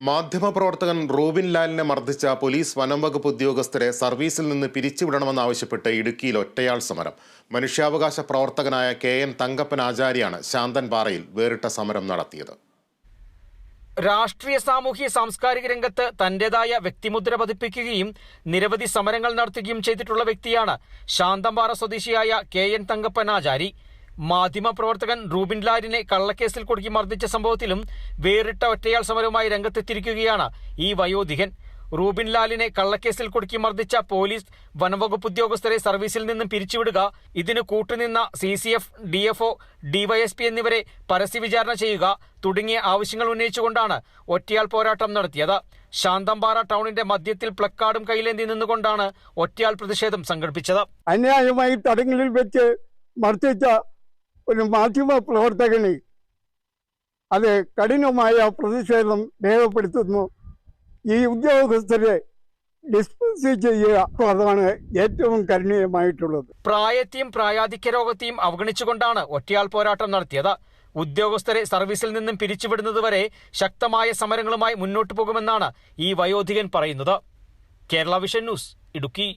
മാധ്യമപ്രവർത്തകൻ റോബിൻ ലാലിനെ മർദ്ദിച്ച പോലീസ് വനം വകുപ്പ് ഉദ്യോഗസ്ഥരെ സർവീസിൽ നിന്ന് പിരിച്ചുവിടണമെന്നാവശ്യപ്പെട്ട് ഇടുക്കിയിൽ ഒറ്റയാൾ സമരം. മനുഷ്യാവകാശ പ്രവർത്തകനായ കെ എൻ തങ്കപ്പൻ ആചാര്യാണ് ശാന്തൻപാറയിൽ വേറിട്ട സമരം നടത്തിയത്. രാഷ്ട്രീയ സാമൂഹ്യ സാംസ്കാരിക രംഗത്ത് തന്റേതായ വ്യക്തിമുദ്ര പതിപ്പിക്കുകയും നിരവധി സമരങ്ങൾ നടത്തുകയും ചെയ്തിട്ടുള്ള വ്യക്തിയാണ് ശാന്തമ്പാറ സ്വദേശിയായ കെ എൻ തങ്കപ്പൻ ആചാരി. മാധ്യമപ്രവർത്തകൻ റൂബിൻ ലാലിനെ കള്ളക്കേസിൽ കുടുക്കി മർദ്ദിച്ച സംഭവത്തിലും വേറിട്ട ഒറ്റയാൾ സമരവുമായി രംഗത്തെത്തിയിരിക്കുകയാണ് ഈ വയോധികൻ. റൂബിൻ ലാലിനെ കള്ളക്കേസിൽ കുടുക്കി മർദ്ദിച്ച പോലീസ് വനംവകുപ്പ് ഉദ്യോഗസ്ഥരെ സർവീസിൽ നിന്നും പിരിച്ചുവിടുക ഇതിന് കൂട്ടുനിന്ന C C F D F O DYSP എന്നിവരെ പരസ്യവിചാരണ ചെയ്യുക തുടങ്ങിയ ആവശ്യങ്ങൾ ഉന്നയിച്ചുകൊണ്ടാണ് ഒറ്റയാൾ പോരാട്ടം നടത്തിയത്. ശാന്തമ്പാറ ടൗണിന്റെ മധ്യത്തിൽ പ്ലക്കാർഡും കയ്യിലേന്തി നിന്നുകൊണ്ടാണ് ഒറ്റയാൾ പ്രതിഷേധം സംഘടിപ്പിച്ചത്. അന്യായമായി തടങ്കലിൽ വെച്ച് മർദ്ദിച്ച ഒരു മാധ്യമ പ്രവർത്തകന് അത് കഠിനമായ പ്രതിഷേധം രേഖപ്പെടുത്തുന്നു. ഈ ഉദ്യോഗസ്ഥരെ ഡിസ്പെൻസ് ചെയ്യുക അതാണ് ഏറ്റവും കരുണീയമായിട്ടുള്ളത് പ്രായത്തെയും പ്രായാധിക്യ രോഗത്തെയും അവഗണിച്ചുകൊണ്ടാണ് ഒറ്റയാൾ പോരാട്ടം നടത്തിയത്. ഉദ്യോഗസ്ഥരെ സർവീസിൽ നിന്നും പിരിച്ചുവിടുന്നതുവരെ ശക്തമായ സമരങ്ങളുമായി മുന്നോട്ടു പോകുമെന്നാണ് ഈ വയോധികൻ പറയുന്നത്. Kerala vision news Idukki.